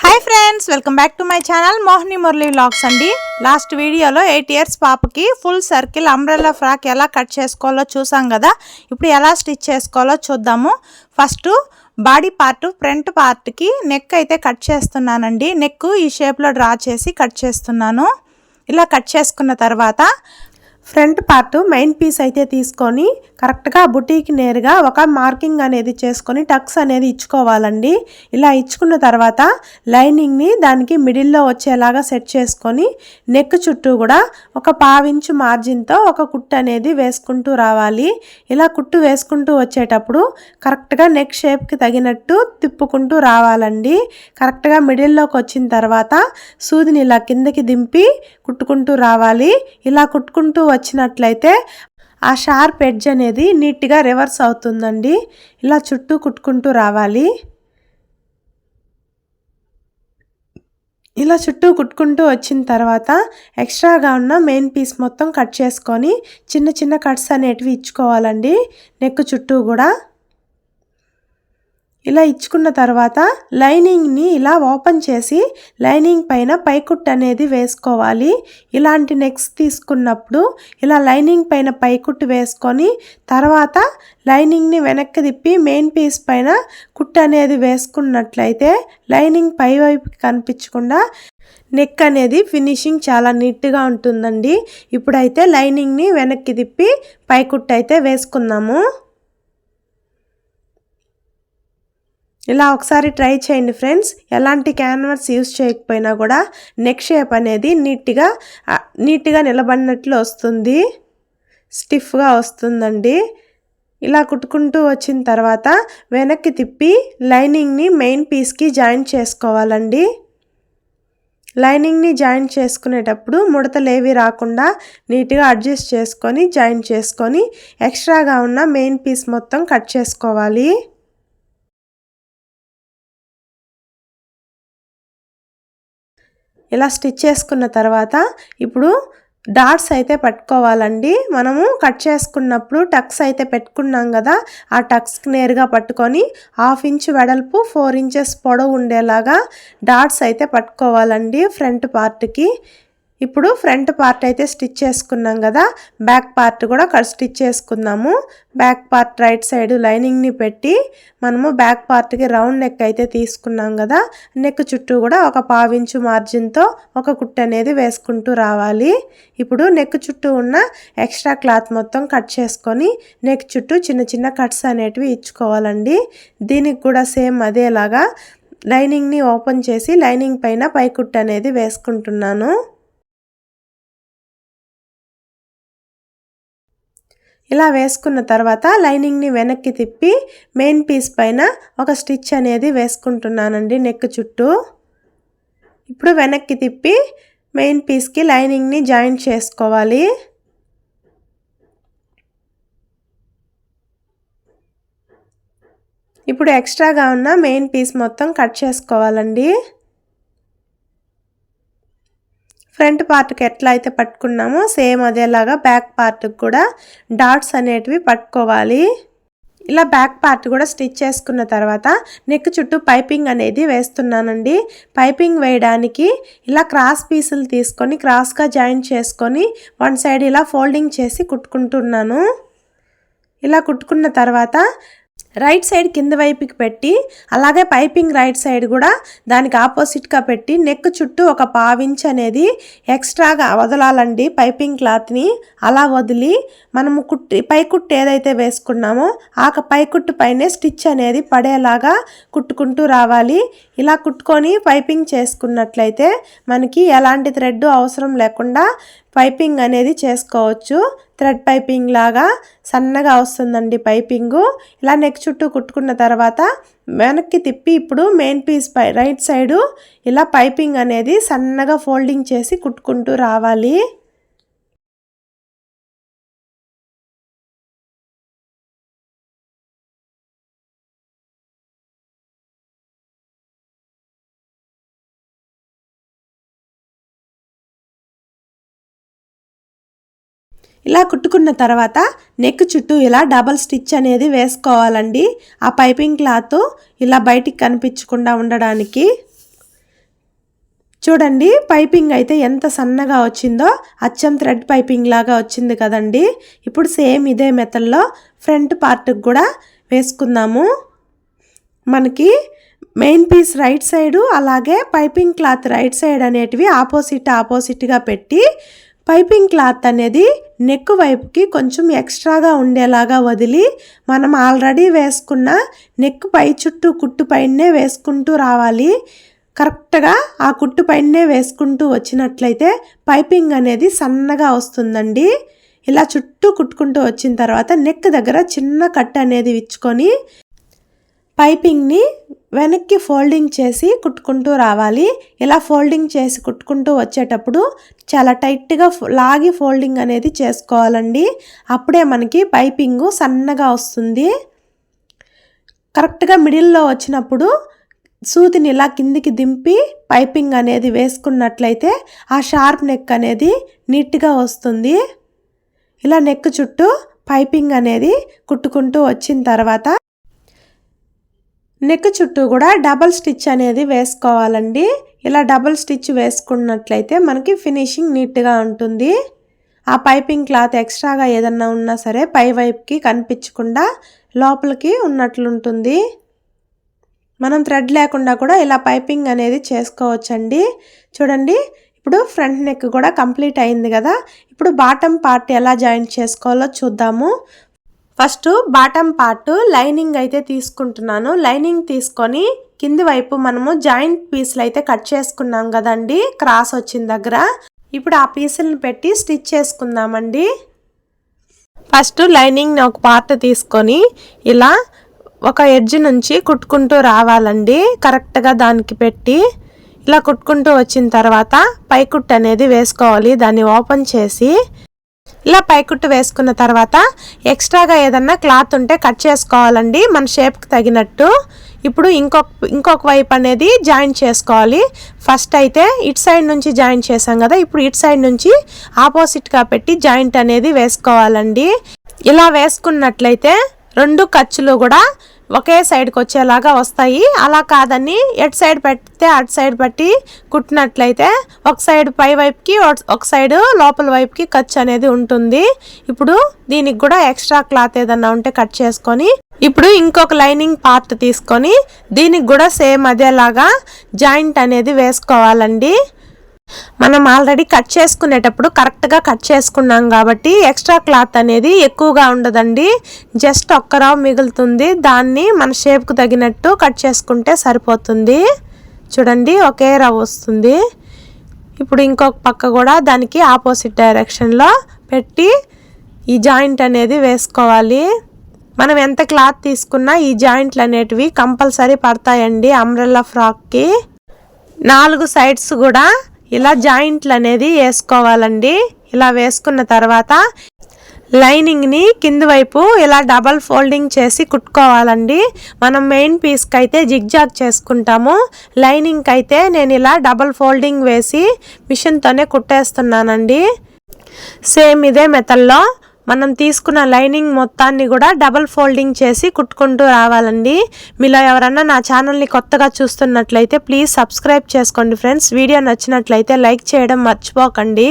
Hi friends welcome back to my channel Mohini Murali vlogs అండి. Last వీడియోలో eight years పాపకి full circle umbrella frock ఎలా cut చేసుకోవాలో చూసాం కదా. ఇప్పుడు ఎలా స్టిచ్ చేసుకోవాలో చూద్దాము. ఫస్ట్ బాడీ పార్ట్ ఫ్రంట్ పార్ట్కి నెక్ అయితే కట్ చేస్తున్నానండి. నెక్ ఈ షేప్లో డ్రా చేసి కట్ చేస్తున్నాను. ఇలా కట్ చేసుకున్న తర్వాత ఫ్రంట్ పార్ట్ మెయిన్ పీస్ అయితే తీసుకొని కరెక్ట్గా బుటీకి నేరుగా ఒక మార్కింగ్ అనేది చేసుకొని టక్స్ అనేది ఇచ్చుకోవాలండి. ఇలా ఇచ్చుకున్న తర్వాత లైనింగ్ని దానికి మిడిల్లో వచ్చేలాగా సెట్ చేసుకొని నెక్ చుట్టూ కూడా ఒక పావించు మార్జిన్తో ఒక కుట్టు అనేది వేసుకుంటూ రావాలి. ఇలా కుట్టు వేసుకుంటూ వచ్చేటప్పుడు కరెక్ట్గా నెక్ షేప్కి తగినట్టు తిప్పుకుంటూ రావాలండి. కరెక్ట్గా మిడిల్లోకి వచ్చిన తర్వాత సూదిని ఇలా కిందకి దింపి కుట్టుకుంటూ రావాలి. ఇలా కుట్టుకుంటూ వచ్చినట్లయితే ఆ షార్ప్ ఎడ్జ్ అనేది నీట్గా రివర్స్ అవుతుందండి. ఇలా చుట్టూ కుట్టుకుంటూ రావాలి. ఇలా చుట్టూ కుట్టుకుంటూ వచ్చిన తర్వాత ఎక్స్ట్రాగా ఉన్న మెయిన్ పీస్ మొత్తం కట్ చేసుకొని చిన్న చిన్న కట్స్ అనేటివి ఇచ్చుకోవాలండి. నెక్ చుట్టూ కూడా. ఇలా ఇచ్చుకున్న తర్వాత లైనింగ్ని ఇలా ఓపెన్ చేసి లైనింగ్ పైన పైకుట్ అనేది వేసుకోవాలి. ఇలాంటి నెక్స్ తీసుకున్నప్పుడు ఇలా లైనింగ్ పైన పైకుట్టు వేసుకొని తర్వాత లైనింగ్ని వెనక్కి తిప్పి మెయిన్ పీస్ పైన కుట్టు అనేది వేసుకున్నట్లయితే లైనింగ్ పై వైపుకి కనిపించకుండా నెక్ అనేది ఫినిషింగ్ చాలా నీట్గా ఉంటుందండి. ఇప్పుడైతే లైనింగ్ని వెనక్కి తిప్పి పైకుట్టు అయితే వేసుకుందాము. ఇలా ఒకసారి ట్రై చేయండి ఫ్రెండ్స్. ఎలాంటి క్యాన్వర్స్ యూస్ చేయకపోయినా కూడా నెక్ షేప్ అనేది నీట్గా నీట్గా నిలబడినట్లు వస్తుంది. స్టిఫ్గా వస్తుందండి. ఇలా కుట్టుకుంటూ వచ్చిన తర్వాత వెనక్కి తిప్పి లైనింగ్ని మెయిన్ పీస్కి జాయిన్ చేసుకోవాలండి. లైనింగ్ని జాయిన్ చేసుకునేటప్పుడు ముడతలేవి రాకుండా నీట్గా అడ్జస్ట్ చేసుకొని జాయిన్ చేసుకొని ఎక్స్ట్రాగా ఉన్న మెయిన్ పీస్ మొత్తం కట్ చేసుకోవాలి. ఇలా స్టిచ్ చేసుకున్న తర్వాత ఇప్పుడు డాట్స్ అయితే పట్టుకోవాలండి. మనము కట్ చేసుకున్నప్పుడు టక్స్ అయితే పెట్టుకున్నాం కదా ఆ టక్స్కి నేరుగా పట్టుకొని హాఫ్ ఇంచ్ వెడల్పు ఫోర్ ఇంచెస్ పొడవు ఉండేలాగా డాట్స్ అయితే పట్టుకోవాలండి ఫ్రంట్ పార్ట్కి. ఇప్పుడు ఫ్రంట్ పార్ట్ అయితే స్టిచ్ చేసుకున్నాం కదా బ్యాక్ పార్ట్ కూడా స్టిచ్ చేసుకుందాము. బ్యాక్ పార్ట్ రైట్ సైడ్ లైనింగ్ని పెట్టి మనము బ్యాక్ పార్ట్కి రౌండ్ నెక్ అయితే తీసుకున్నాం కదా నెక్ చుట్టూ కూడా ఒక పావించు మార్జిన్తో ఒక కుట్టు అనేది వేసుకుంటూ రావాలి. ఇప్పుడు నెక్ చుట్టూ ఉన్న ఎక్స్ట్రా క్లాత్ మొత్తం కట్ చేసుకొని నెక్ చుట్టూ చిన్న చిన్న కట్స్ అనేటివి ఇచ్చుకోవాలండి. దీనికి కూడా సేమ్ అదేలాగా లైనింగ్ని ఓపెన్ చేసి లైనింగ్ పైన పైకుట్టు అనేది వేసుకుంటున్నాను. ఇలా వేసుకున్న తర్వాత లైనింగ్ని వెనక్కి తిప్పి మెయిన్ పీస్ పైన ఒక స్టిచ్ అనేది వేసుకుంటున్నానండి నెక్ చుట్టూ. ఇప్పుడు వెనక్కి తిప్పి మెయిన్ పీస్కి లైనింగ్ని జాయిన్ చేసుకోవాలి. ఇప్పుడు ఎక్స్ట్రాగా ఉన్న మెయిన్ పీస్ మొత్తం కట్ చేసుకోవాలండి. ఫ్రంట్ పార్ట్కి ఎట్లా అయితే పట్టుకున్నామో సేమ్ అదేలాగా బ్యాక్ పార్ట్కి కూడా డాట్స్ అనేటివి పట్టుకోవాలి. ఇలా బ్యాక్ పార్ట్ కూడా స్టిచ్ చేసుకున్న తర్వాత నెక్ చుట్టూ పైపింగ్ అనేది వేస్తున్నానండి. పైపింగ్ వేయడానికి ఇలా క్రాస్ పీసులు తీసుకొని క్రాస్గా జాయిన్ చేసుకొని వన్ సైడ్ ఇలా ఫోల్డింగ్ చేసి కుట్టుకుంటున్నాను. ఇలా కుట్టుకున్న తర్వాత రైట్ సైడ్ కింద వైపుకి పెట్టి అలాగే పైపింగ్ రైట్ సైడ్ కూడా దానికి ఆపోజిట్గా పెట్టి నెక్ చుట్టూ ఒక పావించ్ అనేది ఎక్స్ట్రాగా వదలాలండి. పైపింగ్ క్లాత్ని అలా వదిలి మనము కుట్టి పైకుట్టు ఏదైతే వేసుకున్నామో ఆ పైకుట్టు పైనే స్టిచ్ అనేది పడేలాగా కుట్టుకుంటూ రావాలి. ఇలా కుట్టుకొని పైపింగ్ చేసుకున్నట్లయితే మనకి ఎలాంటి థ్రెడ్ అవసరం లేకుండా పైపింగ్ అనేది చేసుకోవచ్చు. థ్రెడ్ పైపింగ్ లాగా సన్నగా వస్తుందండి పైపింగు. ఇలా నెక్ చుట్టూ కుట్టుకున్న తర్వాత వెనక్కి తిప్పి ఇప్పుడు మెయిన్ పీస్ పై రైట్ సైడు ఇలా పైపింగ్ అనేది సన్నగా ఫోల్డింగ్ చేసి కుట్టుకుంటూ రావాలి. ఇలా కుట్టుకున్న తర్వాత నెక్ చుట్టూ ఇలా డబల్ స్టిచ్ అనేది వేసుకోవాలండి. ఆ పైపింగ్ క్లాత్ ఇలా బయటికి కనిపించకుండా ఉండడానికి. చూడండి పైపింగ్ అయితే ఎంత సన్నగా వచ్చిందో అచ్చం థ్రెడ్ పైపింగ్ లాగా వచ్చింది కదండి. ఇప్పుడు సేమ్ ఇదే మెథడ్లో ఫ్రంట్ పార్ట్కి కూడా వేసుకుందాము. మనకి మెయిన్ పీస్ రైట్ సైడు అలాగే పైపింగ్ క్లాత్ రైట్ సైడ్ అనేటివి ఆపోజిట్ ఆపోజిట్గా పెట్టి పైపింగ్ క్లాత్ అనేది నెక్ వైపుకి కొంచెం ఎక్స్ట్రాగా ఉండేలాగా వదిలి మనం ఆల్రెడీ వేసుకున్న నెక్ పై చుట్టూ కుట్టు పైనే వేసుకుంటూ రావాలి. కరెక్ట్గా ఆ కుట్టు పైనే వేసుకుంటూ వచ్చినట్లయితే పైపింగ్ అనేది సన్నగా వస్తుందండి. ఇలా చుట్టూ కుట్టుకుంటూ వచ్చిన తర్వాత నెక్ దగ్గర చిన్న కట్ అనేది ఇచ్చుకొని పైపింగ్ని వెనక్కి ఫోల్డింగ్ చేసి కుట్టుకుంటూ రావాలి. ఇలా ఫోల్డింగ్ చేసి కుట్టుకుంటూ వచ్చేటప్పుడు చాలా టైట్గా లాగి ఫోల్డింగ్ అనేది చేసుకోవాలండి. అప్పుడే మనకి పైపింగు సన్నగా వస్తుంది. కరెక్ట్గా మిడిల్లో వచ్చినప్పుడు సూతిని ఇలా కిందికి దింపి పైపింగ్ అనేది వేసుకున్నట్లయితే ఆ షార్ప్ నెక్ అనేది నీట్గా వస్తుంది. ఇలా నెక్ చుట్టూ పైపింగ్ అనేది కుట్టుకుంటూ వచ్చిన తర్వాత నెక్ చుట్టూ కూడా డబల్ స్టిచ్ అనేది వేసుకోవాలండి. ఇలా డబల్ స్టిచ్ వేసుకున్నట్లయితే మనకి ఫినిషింగ్ నీట్గా ఉంటుంది. ఆ పైపింగ్ క్లాత్ ఎక్స్ట్రాగా ఏదన్నా ఉన్నా సరే పై వైపుకి కనిపించకుండా లోపలికి ఉన్నట్లుంటుంది. మనం థ్రెడ్ లేకుండా కూడా ఇలా పైపింగ్ అనేది చేసుకోవచ్చండి. చూడండి ఇప్పుడు ఫ్రంట్ నెక్ కూడా కంప్లీట్ అయింది కదా. ఇప్పుడు బాటమ్ పార్ట్ ఎలా జాయింట్ చేసుకోవాలో చూద్దాము. ఫస్ట్ బాటమ్ పార్ట్ లైనింగ్ అయితే తీసుకుంటున్నాను. లైనింగ్ తీసుకొని కింది వైపు మనము జాయింట్ పీసులు అయితే కట్ చేసుకున్నాం కదండి. క్రాస్ వచ్చిన దగ్గర. ఇప్పుడు ఆ పీసులను పెట్టి స్టిచ్ చేసుకుందామండి. ఫస్ట్ లైనింగ్ ఒక పార్ట్ తీసుకొని ఇలా ఒక ఎడ్జ్ నుంచి కుట్టుకుంటూ రావాలండి. కరెక్ట్గా దానికి పెట్టి ఇలా కుట్టుకుంటూ వచ్చిన తర్వాత పైకుట్టు అనేది వేసుకోవాలి. దాన్ని ఓపెన్ చేసి ఇలా పైకుట్టు వేసుకున్న తర్వాత ఎక్స్ట్రాగా ఏదన్నా క్లాత్ ఉంటే కట్ చేసుకోవాలండి. మన షేప్కి తగినట్టు. ఇప్పుడు ఇంకొక ఇంకొక వైపు అనేది జాయిన్ చేసుకోవాలి. ఫస్ట్ అయితే ఇటు సైడ్ నుంచి జాయిన్ చేసాం కదా ఇప్పుడు ఇటు సైడ్ నుంచి ఆపోజిట్గా పెట్టి జాయింట్ అనేది వేసుకోవాలండి. ఇలా వేసుకున్నట్లయితే రెండు ఖర్చులు కూడా ఒకే సైడ్కి వచ్చేలాగా వస్తాయి. అలా కాదని ఎటు సైడ్ పెడితే అటు సైడ్ పెట్టి కుట్టినట్లయితే ఒక సైడ్ పై వైపుకి ఒక సైడ్ లోపల వైపుకి ఖర్చు అనేది ఉంటుంది. ఇప్పుడు దీనికి కూడా ఎక్స్ట్రా క్లాత్ ఏదన్నా ఉంటే కట్ చేసుకొని ఇప్పుడు ఇంకొక లైనింగ్ పార్ట్ తీసుకొని దీనికి కూడా సేమ్ అదేలాగా జాయింట్ అనేది వేసుకోవాలండి. మనం ఆల్రెడీ కట్ చేసుకునేటప్పుడు కరెక్ట్గా కట్ చేసుకున్నాం కాబట్టి ఎక్స్ట్రా క్లాత్ అనేది ఎక్కువగా ఉండదండి. జస్ట్ ఒక్క రావు మిగులుతుంది. దాన్ని మన షేప్కు తగినట్టు కట్ చేసుకుంటే సరిపోతుంది. చూడండి ఒకే రవ్ వస్తుంది. ఇప్పుడు ఇంకొక పక్క కూడా దానికి ఆపోజిట్ డైరెక్షన్లో పెట్టి ఈ జాయింట్ అనేది వేసుకోవాలి. మనం ఎంత క్లాత్ తీసుకున్నా ఈ జాయింట్లు అనేటివి కంపల్సరీ పడతాయండి అంబ్రెల్లా ఫ్రాక్కి. నాలుగు సైడ్స్ కూడా ఇలా జాయింట్లు అనేది వేసుకోవాలండి. ఇలా వేసుకున్న తర్వాత లైనింగ్ని కింది వైపు ఇలా డబల్ ఫోల్డింగ్ చేసి కుట్టుకోవాలండి. మనం మెయిన్ పీస్కి అయితే జిగ్జాగ్ చేసుకుంటాము. లైనింగ్కి అయితే నేను ఇలా డబల్ ఫోల్డింగ్ వేసి మిషన్తోనే కుట్టేస్తున్నానండి. సేమ్ ఇదే మెథడ్లో మనం తీసుకున్న లైనింగ్ మొత్తాన్ని కూడా డబల్ ఫోల్డింగ్ చేసి కుట్టుకుంటూ రావాలండి. మీలో ఎవరన్నా నా ఛానల్ని కొత్తగా చూస్తున్నట్లయితే ప్లీజ్ సబ్స్క్రైబ్ చేసుకోండి ఫ్రెండ్స్. వీడియో నచ్చినట్లయితే లైక్ చేయడం మర్చిపోకండి.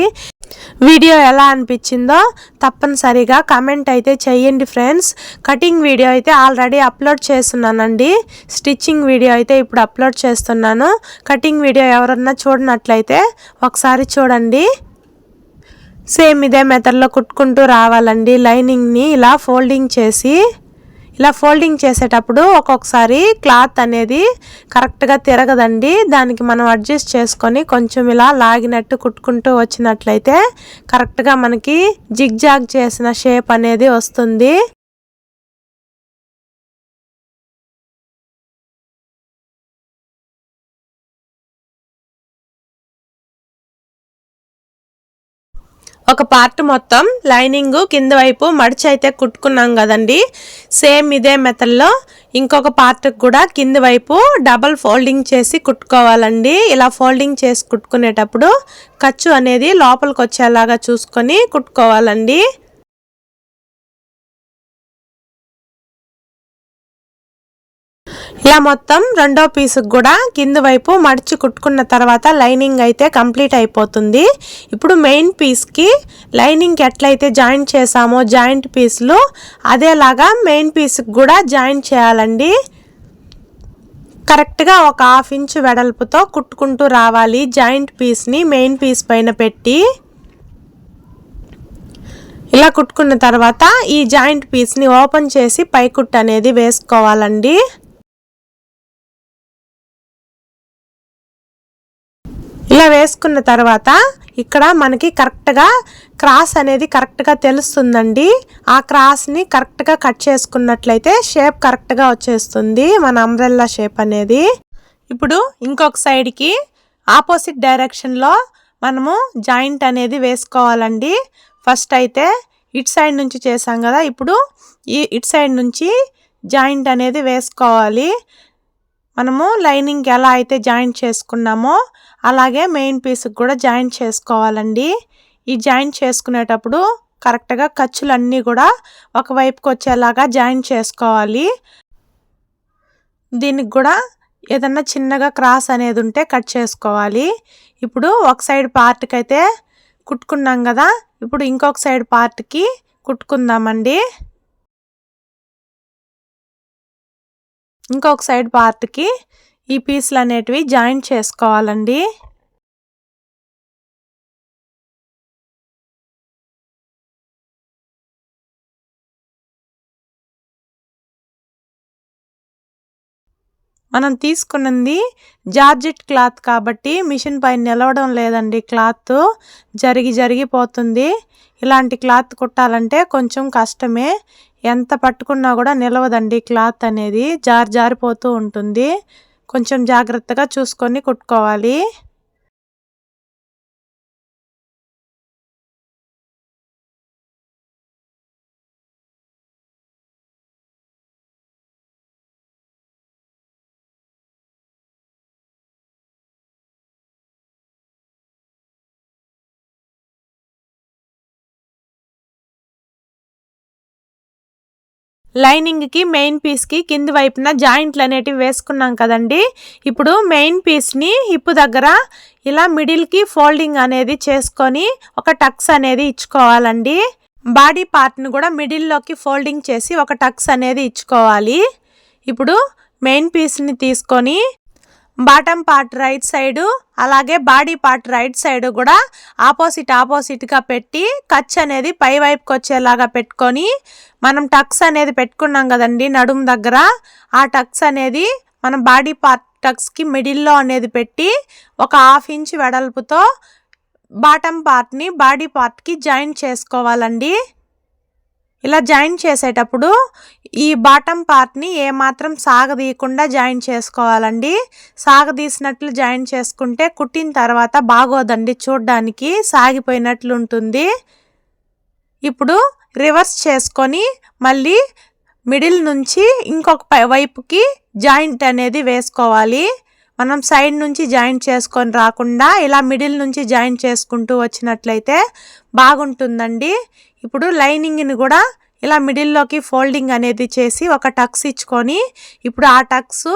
వీడియో ఎలా అనిపించిందో తప్పనిసరిగా కమెంట్ అయితే చేయండి ఫ్రెండ్స్. కటింగ్ వీడియో అయితే ఆల్రెడీ అప్లోడ్ చేస్తున్నానండి. స్టిచ్చింగ్ వీడియో అయితే ఇప్పుడు అప్లోడ్ చేస్తున్నాను. కటింగ్ వీడియో ఎవరన్నా చూడనట్లయితే ఒకసారి చూడండి. సేమ్ ఇదే మెథడ్లో కుట్టుకుంటూ రావాలండి. లైనింగ్ని ఇలా ఫోల్డింగ్ చేసి ఇలా ఫోల్డింగ్ చేసేటప్పుడు ఒక్కొక్కసారి క్లాత్ అనేది కరెక్ట్గా తిరగదండి. దానికి మనం అడ్జస్ట్ చేసుకొని కొంచెం ఇలా లాగినట్టు కుట్టుకుంటూ వచ్చినట్లయితే కరెక్ట్గా మనకి జిగ్జాగ్ చేసిన షేప్ అనేది వస్తుంది. ఒక పార్ట్ మొత్తం లైనింగ్ కింద వైపు మడిచి అయితే కుట్టుకున్నాం కదండి. సేమ్ ఇదే మెథడ్లో ఇంకొక పార్ట్ కూడా కింద వైపు డబల్ ఫోల్డింగ్ చేసి కుట్టుకోవాలండి. ఇలా ఫోల్డింగ్ చేసి కుట్టుకునేటప్పుడు ఖర్చు అనేది లోపలికి వచ్చేలాగా చూసుకొని కుట్టుకోవాలండి. ఇలా మొత్తం రెండో పీసుకు కూడా కింద వైపు మడిచి కుట్టుకున్న తర్వాత లైనింగ్ అయితే కంప్లీట్ అయిపోతుంది. ఇప్పుడు మెయిన్ పీస్కి లైనింగ్కి ఎట్లయితే జాయింట్ చేసామో జాయింట్ పీసులు అదేలాగా మెయిన్ పీస్కి కూడా జాయింట్ చేయాలండి. కరెక్ట్గా ఒక హాఫ్ ఇంచ్ వెడల్పుతో కుట్టుకుంటూ రావాలి జాయింట్ పీస్ని మెయిన్ పీస్ పైన పెట్టి. ఇలా కుట్టుకున్న తర్వాత ఈ జాయింట్ పీస్ని ఓపెన్ చేసి పైకుట్టు అనేది వేసుకోవాలండి. ఇలా వేసుకున్న తర్వాత ఇక్కడ మనకి కరెక్ట్గా క్రాస్ అనేది కరెక్ట్గా తెలుస్తుందండి. ఆ క్రాస్ని కరెక్ట్గా కట్ చేసుకున్నట్లయితే షేప్ కరెక్ట్గా వచ్చేస్తుంది మన అంబ్రెల్లా షేప్ అనేది. ఇప్పుడు ఇంకొక సైడ్కి ఆపోజిట్ డైరెక్షన్లో మనము జాయింట్ అనేది వేసుకోవాలండి. ఫస్ట్ అయితే ఇటు సైడ్ నుంచి చేసాం కదా ఇప్పుడు ఈ ఇటు సైడ్ నుంచి జాయింట్ అనేది వేసుకోవాలి. మనము లైనింగ్ ఎలా అయితే జాయింట్ చేసుకున్నామో అలాగే మెయిన్ పీస్కి కూడా జాయింట్ చేసుకోవాలండి. ఈ జాయింట్ చేసుకునేటప్పుడు కరెక్ట్గా ఖర్చులన్నీ కూడా ఒకవైపుకి వచ్చేలాగా జాయింట్ చేసుకోవాలి. దీనికి కూడా ఏదన్నా చిన్నగా క్రాస్ అనేది ఉంటే కట్ చేసుకోవాలి. ఇప్పుడు ఒక సైడ్ పార్ట్కి అయితే కుట్టుకున్నాం కదా ఇప్పుడు ఇంకొక సైడ్ పార్ట్కి కుట్టుకుందామండి. ఇంకొక సైడ్ పార్ట్కి ఈ పీసులు అనేటివి జాయింట్ చేసుకోవాలండి. మనం తీసుకున్నది జార్జెట్ క్లాత్ కాబట్టి మిషన్ పైన నిలవడం లేదండి క్లాత్. జరిగి జరిగిపోతుంది. ఇలాంటి క్లాత్ కుట్టాలంటే కొంచెం కష్టమే. ఎంత పట్టుకున్నా కూడా నిలవదండి. క్లాత్ అనేది జారి జారిపోతూ ఉంటుంది. కొంచెం జాగ్రత్తగా చూసుకొని కుట్టుకోవాలి. లైనింగ్కి మెయిన్ పీస్కి కింది వైపున జాయింట్లు అనేటివి వేసుకున్నాం కదండి. ఇప్పుడు మెయిన్ పీస్ని హిప్పు దగ్గర ఇలా మిడిల్కి ఫోల్డింగ్ అనేది చేసుకొని ఒక టక్స్ అనేది ఇచ్చుకోవాలండి. బాడీ పార్ట్ని కూడా మిడిల్లోకి ఫోల్డింగ్ చేసి ఒక టక్స్ అనేది ఇచ్చుకోవాలి. ఇప్పుడు మెయిన్ పీస్ని తీసుకొని బాటమ్ పార్ట్ రైట్ సైడు అలాగే బాడీ పార్ట్ రైట్ సైడ్ కూడా ఆపోజిట్ ఆపోజిట్గా పెట్టి కచ్ అనేది పై వైపుకి వచ్చేలాగా పెట్టుకొని మనం టక్స్ అనేది పెట్టుకున్నాం కదండి నడుము దగ్గర. ఆ టక్స్ అనేది మనం బాడీ పార్ట్ టక్స్కి మిడిల్లో అనేది పెట్టి ఒక హాఫ్ ఇంచ్ వెడల్పుతో బాటమ్ పార్ట్ని బాడీ పార్ట్కి జాయింట్ చేసుకోవాలండి. ఇలా జాయిన్ చేసేటప్పుడు ఈ బాటమ్ పార్ట్ని ఏమాత్రం సాగదీయకుండా జాయిన్ చేసుకోవాలండి. సాగదీసినట్లు జాయిన్ చేసుకుంటే కుట్టిన తర్వాత బాగోదండి చూడ్డానికి సాగిపోయినట్లు ఉంటుంది. ఇప్పుడు రివర్స్ చేసుకొని మళ్ళీ మిడిల్ నుంచి ఇంకొక వైపుకి జాయింట్ అనేది వేసుకోవాలి. మనం సైడ్ నుంచి జాయింట్ చేసుకొని రాకుండా ఇలా మిడిల్ నుంచి జాయింట్ చేసుకుంటూ వచ్చినట్లయితే బాగుంటుందండి. ఇప్పుడు లైనింగ్ని కూడా ఇలా మిడిల్లోకి ఫోల్డింగ్ అనేది చేసి ఒక టక్స్ ఇచ్చుకొని ఇప్పుడు ఆ టక్స్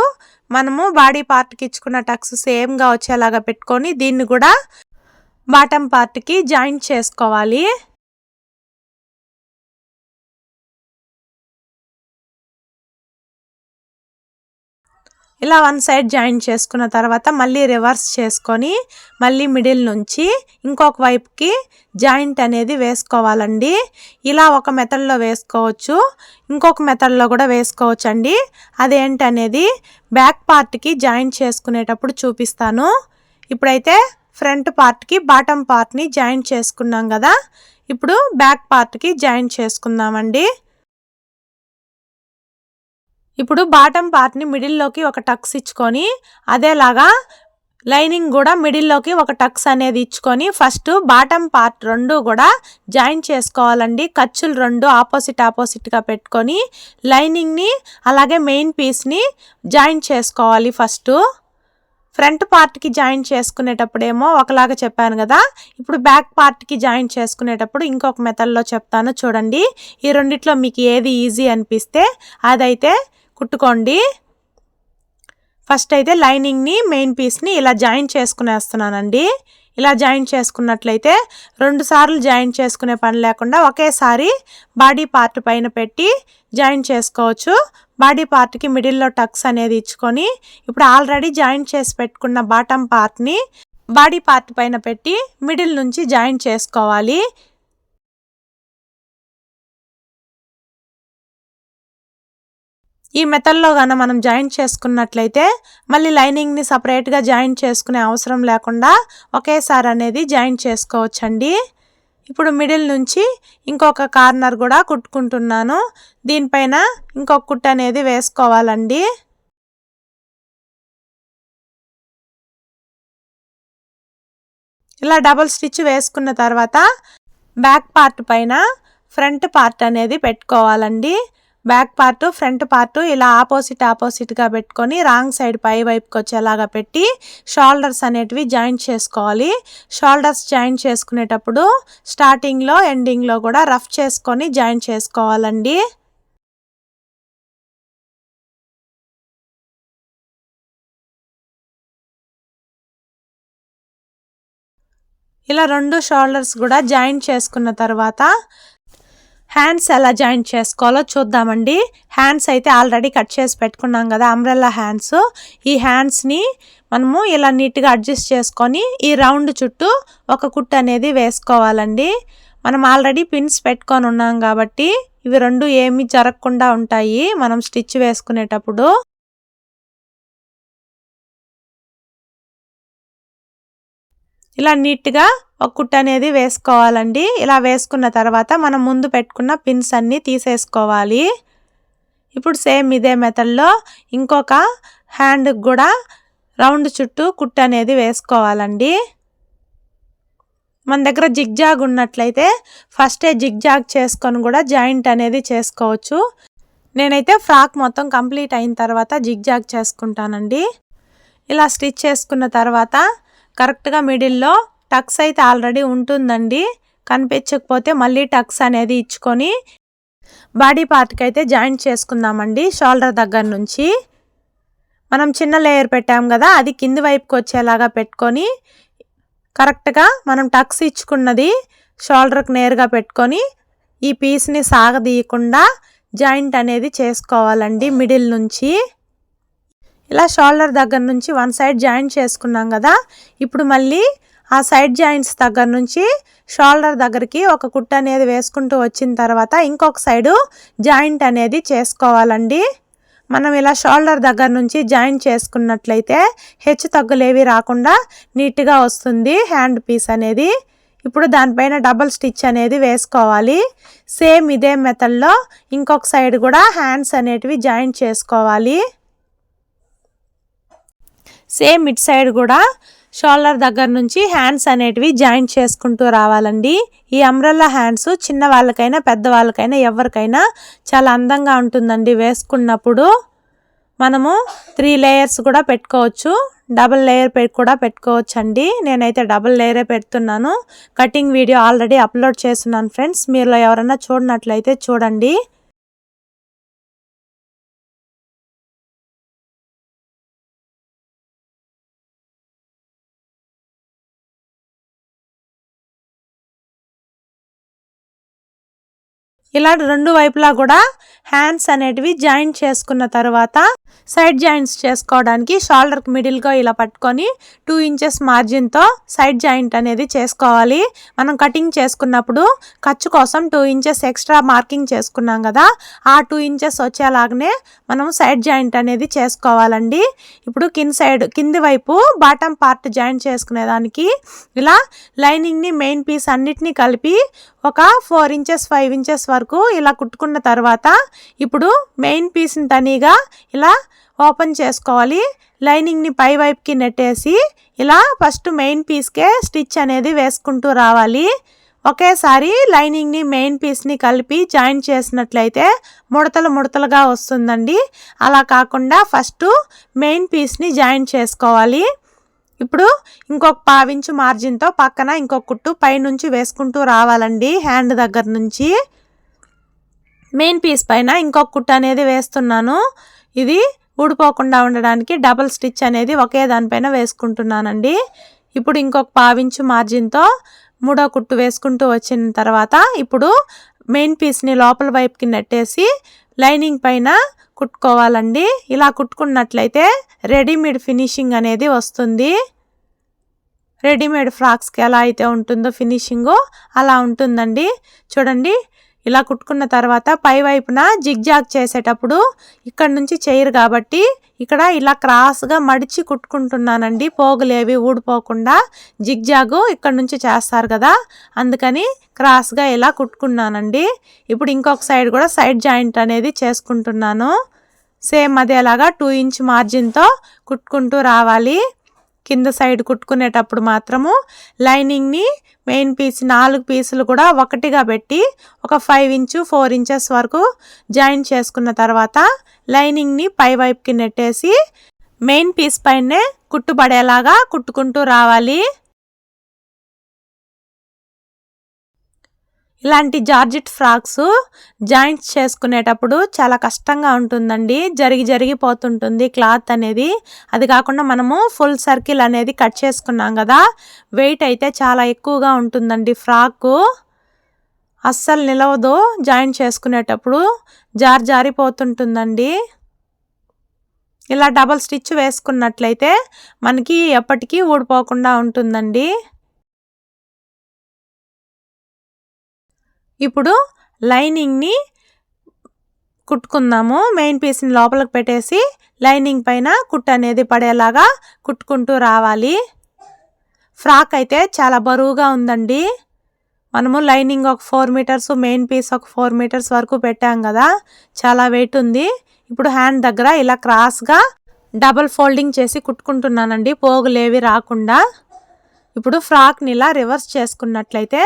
మనము బాడీ పార్ట్కి ఇచ్చుకున్న టక్స్ సేమ్గా వచ్చేలాగా పెట్టుకొని దీన్ని కూడా బాటమ్ పార్ట్కి జాయింట్ చేసుకోవాలి. ఇలా వన్ సైడ్ జాయిన్ చేసుకున్న తర్వాత మళ్ళీ రివర్స్ చేసుకొని మళ్ళీ మిడిల్ నుంచి ఇంకొక వైపుకి జాయింట్ అనేది వేసుకోవాలండి. ఇలా ఒక మెథడ్లో వేసుకోవచ్చు. ఇంకొక మెథడ్లో కూడా వేసుకోవచ్చు అండి అదేంటనేది బ్యాక్ పార్ట్కి జాయింట్ చేసుకునేటప్పుడు చూపిస్తాను. ఇప్పుడైతే ఫ్రంట్ పార్ట్కి బాటమ్ పార్ట్ని జాయింట్ చేసుకున్నాం కదా. ఇప్పుడు బ్యాక్ పార్ట్కి జాయింట్ చేసుకుందామండి. ఇప్పుడు బాటమ్ పార్ట్ని మిడిల్లోకి ఒక టక్స్ ఇచ్చుకొని అదేలాగా లైనింగ్ కూడా మిడిల్లోకి ఒక టక్స్ అనేది ఇచ్చుకొని ఫస్ట్ బాటమ్ పార్ట్ రెండు కూడా జాయిన్ చేసుకోవాలండి. ఖర్చులు రెండు ఆపోజిట్ ఆపోజిట్గా పెట్టుకొని లైనింగ్ని అలాగే మెయిన్ పీస్ని జాయిన్ చేసుకోవాలి ఫస్ట్ ఫ్రంట్ పార్ట్కి జాయిన్ చేసుకునేటప్పుడేమో ఒకలాగా చెప్పాను కదా ఇప్పుడు బ్యాక్ పార్ట్కి జాయిన్ చేసుకునేటప్పుడు ఇంకొక మెథడ్లో చెప్తాను చూడండి. ఈ రెండిట్లో మీకు ఏది ఈజీ అనిపిస్తే అదైతే కుట్టుకోండి. ఫస్ట్ అయితే లైనింగ్ని మెయిన్ పీస్ని ఇలా జాయిన్ చేసుకునేస్తున్నానండి. ఇలా జాయిన్ చేసుకున్నట్లయితే రెండు సార్లు జాయిన్ చేసుకునే పని లేకుండా ఒకేసారి బాడీ పార్ట్ పైన పెట్టి జాయిన్ చేసుకోవచ్చు. బాడీ పార్ట్కి మిడిల్లో టక్స్ అనేది ఇచ్చుకొని ఇప్పుడు ఆల్రెడీ జాయిన్ చేసి పెట్టుకున్న బాటమ్ పార్ట్ని బాడీ పార్ట్ పైన పెట్టి మిడిల్ నుంచి జాయిన్ చేసుకోవాలి. ఈ మెథడ్లో గాన మనం జాయిన్ చేసుకున్నట్లయితే మళ్ళీ లైనింగ్ని సపరేట్గా జాయిన్ చేసుకునే అవసరం లేకుండా ఒకేసారి అనేది జాయిన్ చేసుకోవచ్చండి. ఇప్పుడు మిడిల్ నుంచి ఇంకొక కార్నర్ కూడా కుట్టుకుంటున్నాను. దీనిపైన ఇంకొక కుట్ అనేది వేసుకోవాలండి. ఇలా డబుల్ స్టిచ్ వేసుకున్న తర్వాత బ్యాక్ పార్ట్ పైన ఫ్రంట్ పార్ట్ అనేది పెట్టుకోవాలండి. బ్యాక్ పార్ట్ ఫ్రంట్ పార్ట్ ఇలా ఆపోజిట్ ఆపోజిట్గా పెట్టుకొని రాంగ్ సైడ్ పై వైపుకి వచ్చేలాగా పెట్టి షోల్డర్స్ అనేటివి జాయింట్ చేసుకోవాలి. షోల్డర్స్ జాయింట్ చేసుకునేటప్పుడు స్టార్టింగ్లో ఎండింగ్లో కూడా రఫ్ చేసుకొని జాయింట్ చేసుకోవాలండి. ఇలా రెండు షోల్డర్స్ కూడా జాయింట్ చేసుకున్న తర్వాత హ్యాండ్స్ ఎలా జాయింట్ చేసుకోవాలో చూద్దామండి. హ్యాండ్స్ అయితే ఆల్రెడీ కట్ చేసి పెట్టుకున్నాం కదా అంబ్రెల్లా హ్యాండ్స్ ఈ హ్యాండ్స్ని మనము ఇలా నీట్గా అడ్జస్ట్ చేసుకొని ఈ రౌండ్ చుట్టూ ఒక కుట్టు అనేది వేసుకోవాలండి. మనం ఆల్రెడీ పిన్స్ పెట్టుకొని ఉన్నాం కాబట్టి ఇవి రెండు ఏమీ జరగకుండా ఉంటాయి. మనం స్టిచ్ వేసుకునేటప్పుడు ఇలా నీట్గా ఒక కుట్ట అనేది వేసుకోవాలండి. ఇలా వేసుకున్న తర్వాత మనం ముందు పెట్టుకున్న పిన్స్ అన్నీ తీసేసుకోవాలి. ఇప్పుడు సేమ్ ఇదే మెథడ్లో ఇంకొక హ్యాండ్కి కూడా రౌండ్ చుట్టూ కుట్ట అనేది వేసుకోవాలండి. మన దగ్గర జిగ్జాగ్ ఉన్నట్లయితే ఫస్టే జిగ్జాగ్ చేసుకొని కూడా జాయింట్ అనేది చేసుకోవచ్చు. నేనైతే ఫ్రాక్ మొత్తం కంప్లీట్ అయిన తర్వాత జిగ్జాగ్ చేసుకుంటానండి. ఇలా స్టిచ్ చేసుకున్న తర్వాత కరెక్ట్గా మిడిల్లో టక్స్ అయితే ఆల్రెడీ ఉంటుందండి. కనిపించకపోతే మళ్ళీ టక్స్ అనేది ఇచ్చుకొని బాడీ పార్ట్కి అయితే జాయింట్ చేసుకుందామండి షోల్డర్ దగ్గర నుంచి. మనం చిన్న లేయర్ పెట్టాం కదా అది కింది వైపుకి వచ్చేలాగా పెట్టుకొని కరెక్ట్గా మనం టక్స్ ఇచ్చుకున్నది షోల్డర్కి నేరుగా పెట్టుకొని ఈ పీస్ని సాగదీయకుండా జాయింట్ అనేది చేసుకోవాలండి మిడిల్ నుంచి. ఇలా షోల్డర్ దగ్గర నుంచి వన్ సైడ్ జాయింట్ చేసుకున్నాం కదా. ఇప్పుడు మళ్ళీ ఆ సైడ్ జాయింట్స్ దగ్గర నుంచి షోల్డర్ దగ్గరికి ఒక కుట్ట అనేది వేసుకుంటూ వచ్చిన తర్వాత ఇంకొక సైడు జాయింట్ అనేది చేసుకోవాలండి. మనం ఇలా షోల్డర్ దగ్గర నుంచి జాయింట్ చేసుకున్నట్లయితే హెచ్చు తగ్గులేవి రాకుండా నీట్గా వస్తుంది హ్యాండ్ పీస్ అనేది. ఇప్పుడు దానిపైన డబల్ స్టిచ్ అనేది వేసుకోవాలి. సేమ్ ఇదే మెథడ్లో ఇంకొక సైడ్ కూడా హ్యాండ్స్ అనేటివి జాయింట్ చేసుకోవాలి. సేమ్ ఇట్ సైడ్ కూడా షోల్డర్ దగ్గర నుంచి హ్యాండ్స్ అనేటివి జాయింట్ చేసుకుంటూ రావాలండి. ఈ అంబ్రెల్లా హ్యాండ్స్ చిన్న వాళ్ళకైనా పెద్దవాళ్ళకైనా ఎవరికైనా చాలా అందంగా ఉంటుందండి వేసుకున్నప్పుడు. మనము త్రీ లేయర్స్ కూడా పెట్టుకోవచ్చు. డబల్ లేయర్ కూడా పెట్టుకోవచ్చు అండి నేనైతే డబల్ లేయరే పెడుతున్నాను. కటింగ్ వీడియో ఆల్రెడీ అప్లోడ్ చేస్తున్నాను ఫ్రెండ్స్ మీరు ఎవరైనా చూడనట్లయితే చూడండి. ఇలా రెండు వైపులా కూడా హ్యాండ్స్ అనేటివి జాయింట్ చేసుకున్న తర్వాత సైడ్ జాయింట్స్ చేసుకోవడానికి షోల్డర్కి మిడిల్గా ఇలా పట్టుకొని టూ ఇంచెస్ మార్జిన్తో సైడ్ జాయింట్ అనేది చేసుకోవాలి. మనం కటింగ్ చేసుకున్నప్పుడు ఖర్చు కోసం టూ ఇంచెస్ ఎక్స్ట్రా మార్కింగ్ చేసుకున్నాం కదా ఆ టూ ఇంచెస్ వచ్చేలాగానే మనం సైడ్ జాయింట్ అనేది చేసుకోవాలండి. ఇప్పుడు కింద సైడ్ కింది వైపు బాటమ్ పార్ట్ జాయింట్ చేసుకునేదానికి ఇలా లైనింగ్ని మెయిన్ పీస్ అన్నిటినీ కలిపి ఒక ఫోర్ ఇంచెస్ ఫైవ్ ఇంచెస్ వరకు ఇలా కుట్టుకున్న తర్వాత ఇప్పుడు మెయిన్ పీస్ని తనీగా ఇలా ఓపెన్ చేసుకోవాలి. లైనింగ్ని పై వైపుకి నెట్టేసి ఇలా ఫస్ట్ మెయిన్ పీస్కే స్టిచ్ అనేది వేసుకుంటూ రావాలి. ఒకేసారి లైనింగ్ని మెయిన్ పీస్ని కలిపి జాయిన్ చేసినట్లయితే ముడతలు ముడతలుగా వస్తుందండి. అలా కాకుండా ఫస్ట్ మెయిన్ పీస్ని జాయిన్ చేసుకోవాలి. ఇప్పుడు ఇంకొక పావించు మార్జిన్తో పక్కన ఇంకొక కుట్టు పైనుంచి వేసుకుంటూ రావాలండి హ్యాండ్ దగ్గర నుంచి. మెయిన్ పీస్ పైన ఇంకొక కుట్టు అనేది వేస్తున్నాను. ఇది ఊడిపోకుండా ఉండడానికి డబల్ స్టిచ్ అనేది ఒకే దానిపైన వేసుకుంటున్నానండి. ఇప్పుడు ఇంకొక పావించు మార్జిన్తో మూడో కుట్టు వేసుకుంటూ వచ్చిన తర్వాత ఇప్పుడు మెయిన్ పీస్ని లోపల వైపుకి నెట్టేసి లైనింగ్ పైన కుట్టుకోవాలండి. ఇలా కుట్టుకున్నట్లయితే రెడీమేడ్ ఫినిషింగ్ అనేది వస్తుంది. రెడీమేడ్ ఫ్రాక్స్కి ఎలా అయితే ఉంటుందో ఫినిషింగ్ అలా ఉంటుందండి. చూడండి ఇలా కుట్టుకున్న తర్వాత పై వైపున జిగ్జాగ్ చేసేటప్పుడు ఇక్కడ నుంచి చేయరు కాబట్టి ఇక్కడ ఇలా క్రాస్గా మడిచి కుట్టుకుంటున్నానండి. పోగులేవి ఊడిపోకుండా జిగ్జాగు ఇక్కడ నుంచి చేస్తారు కదా. అందుకని క్రాస్గా ఇలా కుట్టుకున్నానండి. ఇప్పుడు ఇంకొక సైడ్ కూడా సైడ్ జాయింట్ అనేది చేసుకుంటున్నాను. సేమ్ అదేలాగా టూ ఇంచ్ మార్జిన్తో కుట్టుకుంటూ రావాలి. కింద సైడ్ కుట్టుకునేటప్పుడు మాత్రము లైనింగ్ని మెయిన్ పీస్ నాలుగు పీసులు కూడా ఒకటిగా పెట్టి ఒక ఫైవ్ ఇంచు ఫోర్ ఇంచెస్ వరకు జాయిన్ చేసుకున్న తర్వాత లైనింగ్ని పై వైపుకి నెట్టేసి మెయిన్ పీస్ పైనే కుట్టుబడేలాగా కుట్టుకుంటూ రావాలి. ఇలాంటి జార్జిట్ ఫ్రాక్స్ జాయింట్స్ చేసుకునేటప్పుడు చాలా కష్టంగా ఉంటుందండి. జరిగి జరిగిపోతుంటుంది క్లాత్ అనేది. అది కాకుండా మనము ఫుల్ సర్కిల్ అనేది కట్ చేసుకున్నాం కదా వెయిట్ అయితే చాలా ఎక్కువగా ఉంటుందండి ఫ్రాక్. అస్సలు నిలవదు జాయింట్ చేసుకునేటప్పుడు. జార్ జారిపోతుంటుందండి. ఇలా డబల్ స్టిచ్ వేసుకున్నట్లయితే మనకి ఎప్పటికీ ఊడిపోకుండా ఉంటుందండి. ఇప్పుడు లైనింగ్ని కుట్టుకుందాము. మెయిన్ పీస్ని లోపలికి పెట్టేసి లైనింగ్ పైన కుట్టు అనేది పడేలాగా కుట్టుకుంటూ రావాలి. ఫ్రాక్ అయితే చాలా బరువుగా ఉందండి. మనము లైనింగ్ ఒక ఫోర్ మీటర్స్ మెయిన్ పీస్ ఒక ఫోర్ మీటర్స్ వరకు పెట్టాం కదా చాలా వెయిట్ ఉంది. ఇప్పుడు హ్యాండ్ దగ్గర ఇలా క్రాస్గా డబల్ ఫోల్డింగ్ చేసి కుట్టుకుంటున్నానండి. పోగులేవి రాకుండా. ఇప్పుడు ఫ్రాక్ని ఇలా రివర్స్ చేసుకున్నట్లయితే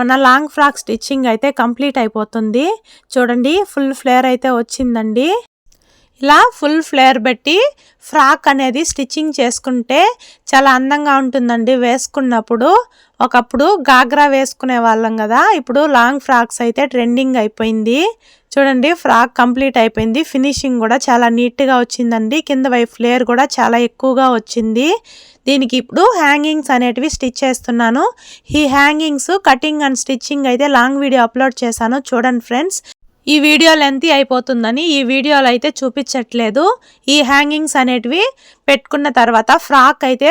మన లాంగ్ ఫ్రాక్ స్టిచ్చింగ్ అయితే కంప్లీట్ అయిపోతుంది. చూడండి ఫుల్ ఫ్లేర్ అయితే వచ్చిందండి. ఇలా ఫుల్ ఫ్లేర్ పెట్టి ఫ్రాక్ అనేది స్టిచ్చింగ్ చేసుకుంటే చాలా అందంగా ఉంటుందండి. వేసుకున్నప్పుడు ఒకప్పుడు గాగ్రా వేసుకునే వాళ్ళం కదా ఇప్పుడు లాంగ్ ఫ్రాక్స్ అయితే ట్రెండింగ్ అయిపోయింది. చూడండి ఫ్రాక్ కంప్లీట్ అయిపోయింది. ఫినిషింగ్ కూడా చాలా నీట్గా వచ్చిందండి. కింద వైపు ఫ్లేర్ కూడా చాలా ఎక్కువగా వచ్చింది. దీనికి ఇప్పుడు హ్యాంగింగ్స్ అనేటివి స్టిచ్ చేస్తున్నాను. ఈ హ్యాంగింగ్స్ కటింగ్ అండ్ స్టిచ్చింగ్ అయితే లాంగ్ వీడియో అప్లోడ్ చేశాను. చూడండి ఫ్రెండ్స్ ఈ వీడియో లెంత్ అయిపోతుందని ఈ వీడియోలో అయితే చూపించట్లేదు. ఈ హ్యాంగింగ్స్ అనేటివి పెట్టుకున్న తర్వాత ఫ్రాక్ అయితే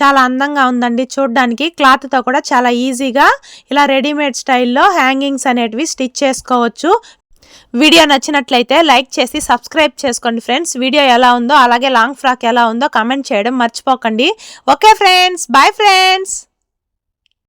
చాలా అందంగా ఉందండి. చూడడానికి క్లాత్తో కూడా చాలా ఈజీగా ఇలా రెడీమేడ్ స్టైల్లో హ్యాంగింగ్స్ అనేటివి స్టిచ్ చేసుకోవచ్చు. వీడియో నచ్చినట్లయితే లైక్ చేసి సబ్స్క్రైబ్ చేసుకోండి ఫ్రెండ్స్. వీడియో ఎలా ఉందో అలాగే లాంగ్ ఫ్రాక్ ఎలా ఉందో కమెంట్ చేయడం మర్చిపోకండి. Okay friends. Bye friends.